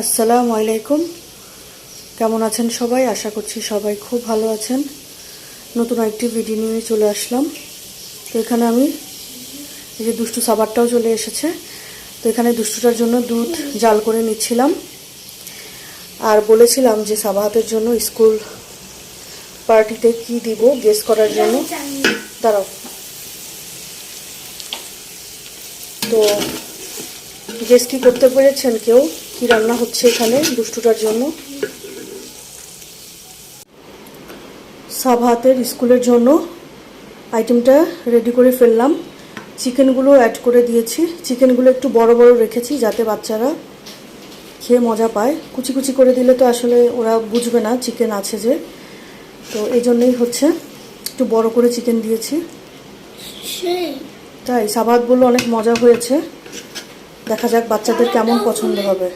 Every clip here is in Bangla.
আসসালামু আলাইকুম। কেমন আছেন সবাই? আশা করছি সবাই খুব ভালো আছেন। নতুন একটি ভিডিও নিয়ে চলে আসলাম। তো এখানে আমি এই যে দুষ্টু সাবারটাও চলে এসেছে। তো এখানে দুষ্টুটার জন্য দুধ জাল করে নিচ্ছিলাম। আর বলেছিলাম যে সাবাহাতের জন্য স্কুল পার্টিতে কি দিব গেস করার জন্য। দাঁড়াও। তো গেস কি করতে পেরেছেন কেউ? কি রান্না হচ্ছে এখানে দুষ্টুটার জন্য? সাভাতের স্কুলের জন্য আইটেমটা রেডি করে ফেললাম। চিকেনগুলো অ্যাড করে দিয়েছি। চিকেনগুলো একটু বড় বড় রেখেছি যাতে বাচ্চারা খেয়ে মজা পায়। কুচি কুচি করে দিলে তো আসলে ওরা বুঝবে না চিকেন আছে যে। তো এই জন্যই হচ্ছে একটু বড় করে চিকেন দিয়েছি। তাই সাবাত বলল অনেক মজা হয়েছে। দেখা যাক বাচ্চাদের কেমন পছন্দ হবে।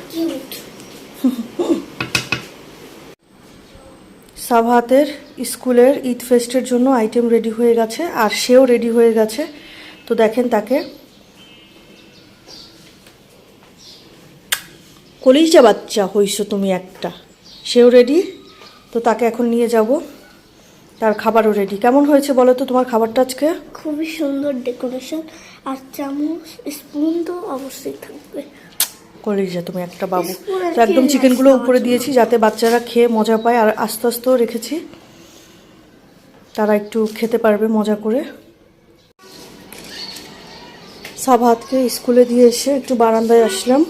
সাভাতের স্কুলের ঈদ ফেস্টের জন্য আইটেম রেডি হয়ে গেছে, আর সেও রেডি হয়ে গেছে। তো দেখেন তাকে। কলিজা বাচ্চা হইছো তুমি একটা। সেও রেডি। তো তাকে এখন নিয়ে যাব। তার খাবারও রেডি কেমন হয়েছে বলো তো তোমার খাবারটা আজকে? খুবই সুন্দর ডেকোরেশন আর চামচ স্পুন তো অবশ্যই থাকবে। কলিজা তুমি একটা বাবু। তো একদম চিকেনগুলো উপরে দিয়েছি যাতে বাচ্চারা খেয়ে মজা পায়। আর আস্তে আস্তেও রেখেছি। তারা একটু খেতে পারবে মজা করে। সাভাতকে স্কুলে দিয়ে এসে একটু বারান্দায় আসলাম।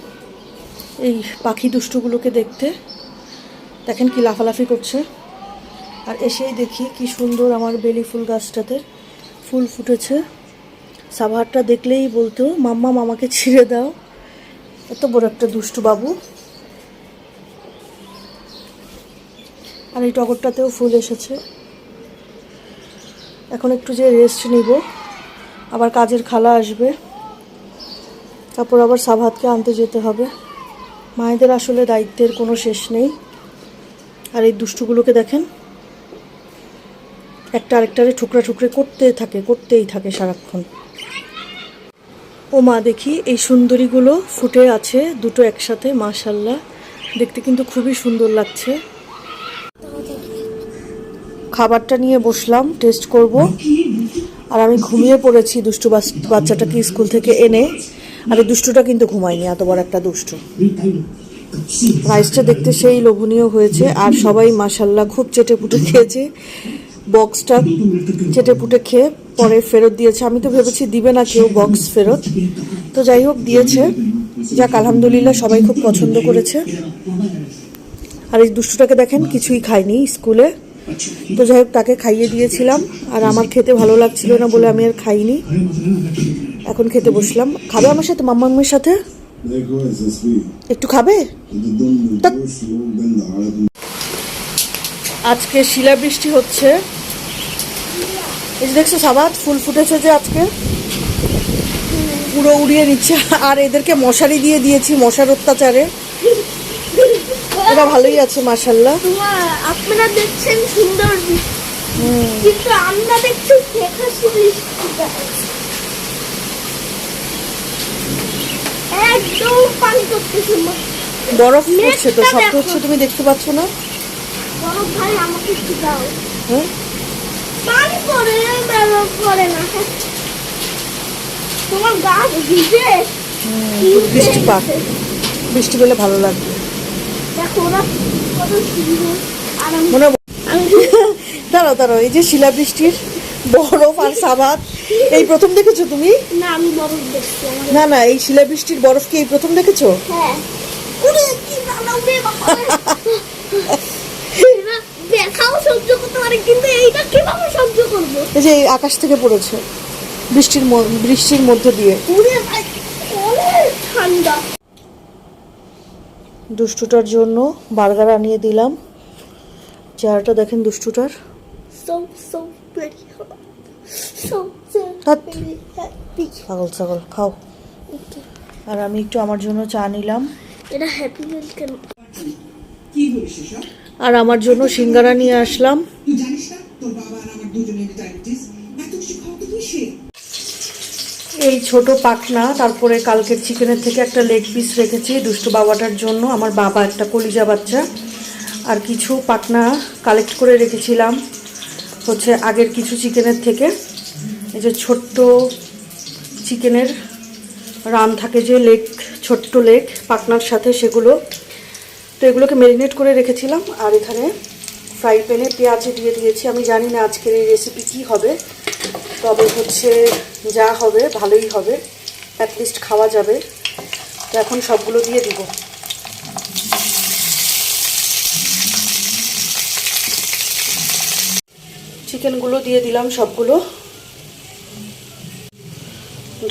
এই পাখি দুষ্টুগুলোকে দেখতে। দেখেন কি লাফালাফি করছে। আর এসেই দেখি কি সুন্দর আমার বেলি ফুল গাছটাতে ফুল ফুটেছে। সাভারটা দেখলেই বলতো, মাম্মা, মামাকে ছিঁড়ে দাও। এত বড় একটা দুষ্টু বাবু। আর এই টগরটাতেও ফুল এসেছে। এখন একটু যে রেস্ট নিব, আবার কাজের খালা আসবে। তারপর আবার সাভাতকে আনতে যেতে হবে। মায়েদের আসলে দায়িত্বের কোনো শেষ নেই। আর এই দুষ্টুগুলোকে দেখেন একটা আরেকটারে ঠুকরা ঠুকরে করতে থাকে, করতেই থাকে সারাক্ষণ। ও মা দেখি এই সুন্দরীগুলো ফুটে আছে দুটো একসাথে, মাশাল্লাহ। দেখতে কিন্তু খুবই সুন্দর লাগছে। খাবারটা নিয়ে বসলাম, টেস্ট করব। আর আমি ঘুমিয়ে পড়েছি দুষ্টু বাচ্চাটাকে স্কুল থেকে এনে। আর এই দুষ্টুটা কিন্তু ঘুমায়নি, এত বড় একটা দুষ্টু। রাইসটা দেখতে সেই লোভনীয় হয়েছে। আর সবাই, মাশাল্লাহ, খুব চেটে পুটে খেয়েছে। বক্সটা চেটে পুটে খেয়ে পরে ফেরত দিয়েছে। আমি তো ভেবেছি দিবে না কেউ বক্স ফেরত। তো যাই হোক, দিয়েছে। যাক, আলহামদুলিল্লাহ, সবাই খুব পছন্দ করেছে। আর এই দুষ্টুটাকে দেখেন, কিছুই খায়নি স্কুলে। তো যাই হোক, তাকে খাইয়ে দিয়েছিলাম। আর আমার খেতে ভালো লাগছিল না বলে আমি আর খাইনি। এখন খেতে বসলাম। খাবে আমার সাথে, মাম্মামের সাথে? একটু খাবে? আজকে শিলাবৃষ্টি হচ্ছে। এই যে দেখছ সাবাত ফুল ফুটেছে যে আজকে। পুরো উড়িয়ে নিচ্ছে। আর এদেরকে মশারি দিয়ে দিয়েছি মশার অত্যাচারে। এরা ভালোই আছে মাসাল্লাহ তোমার আপনারা দেখছেন সুন্দর কিন্তু আমরা দেখছি ফেকাশি বৃষ্টিটা একদম পানি করতেছে বরফ পড়ছে তো শব্দ হচ্ছে তুমি দেখতে পাচ্ছ না? বড় ভাই আমাকে একটু দাও। হ্যাঁ পানি পড়ে ব্যবহার করে না। তোমার গাছ ভিজে? কি বৃষ্টিপাত হয়েছে? বৃষ্টি পেলে ভালো লাগবে। দেখো ওরা কত সুন্দর। মনে দাঁড়াও দাঁড়াও এই যে শিলাবৃষ্টির বরফ আর সাবাত এই প্রথম দেখেছ তুমি? না আমি বরফ দেখছি না না এই শিলাবৃষ্টির বরফ কি এই প্রথম দেখেছ? হ্যাঁ। ওরে কি ভালো বে বাবা এরা দেখাও সহ্য করতে পারে কিন্তু এইটা কীভাবে সহ্য করব? এই যে আকাশ থেকে পড়েছে বৃষ্টির বৃষ্টির মধ্যে দিয়ে। ওরে ভাই অনেক ঠান্ডা। দুষ্টুটার জন্য বার্গার আনিয়ে দিলাম। চেহারাটা দেখেন দুষ্টুটার। হ্যাপি ছাগল ছাগল খাও। আর আমি একটু আমার জন্য চা নিলাম। এটা হ্যাপি মিল কেন আর আমার জন্য সিঙ্গারা নিয়ে আসলাম। এই ছোট পাখনা তারপরে কালকের চিকেনের থেকে একটা লেগ পিস রেখেছি দুষ্টু বাবাটার জন্য। আমার বাবা একটা কলিজা বাচ্চা। আর কিছু পাখনা কালেক্ট করে রেখেছিলাম হচ্ছে আগের কিছু চিকেনের থেকে। এই যে ছোট্ট চিকেনের রান থাকে যে লেগ ছোট্ট লেগ পাখনার সাথে সেগুলো তো এগুলোকে ম্যারিনেট করে রেখেছিলাম, আর এখানে ফ্রাই প্যানে পেঁয়াজ দিয়ে দিয়েছি। আমি জানি না আজকের এই রেসিপি কী হবে, তবে হচ্ছে যা হবে ভালোই হবে অ্যাটলিস্ট খাওয়া যাবে। তো এখন সবগুলো দিয়ে দিব। চিকেনগুলো দিয়ে দিলাম সবগুলো।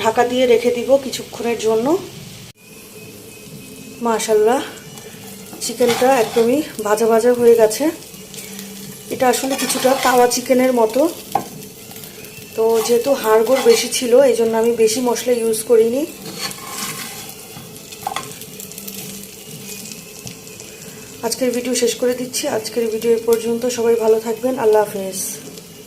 ঢাকা দিয়ে রেখে দিব কিছুক্ষণের জন্য। মাশাল্লাহ। চিকেনটা একদমই ভাজা ভাজা হয়ে গেছে। এটা আসলে কিছুটা তাওয়া চিকেনের মতো। তো যেহেতু হাড়গোড় বেশি ছিল এই জন্য আমি বেশি মশলা ইউজ করিনি। আজকের ভিডিও শেষ করে দিচ্ছি। আজকের ভিডিও পর্যন্ত। সবাই ভালো থাকবেন। আল্লাহ হাফেজ।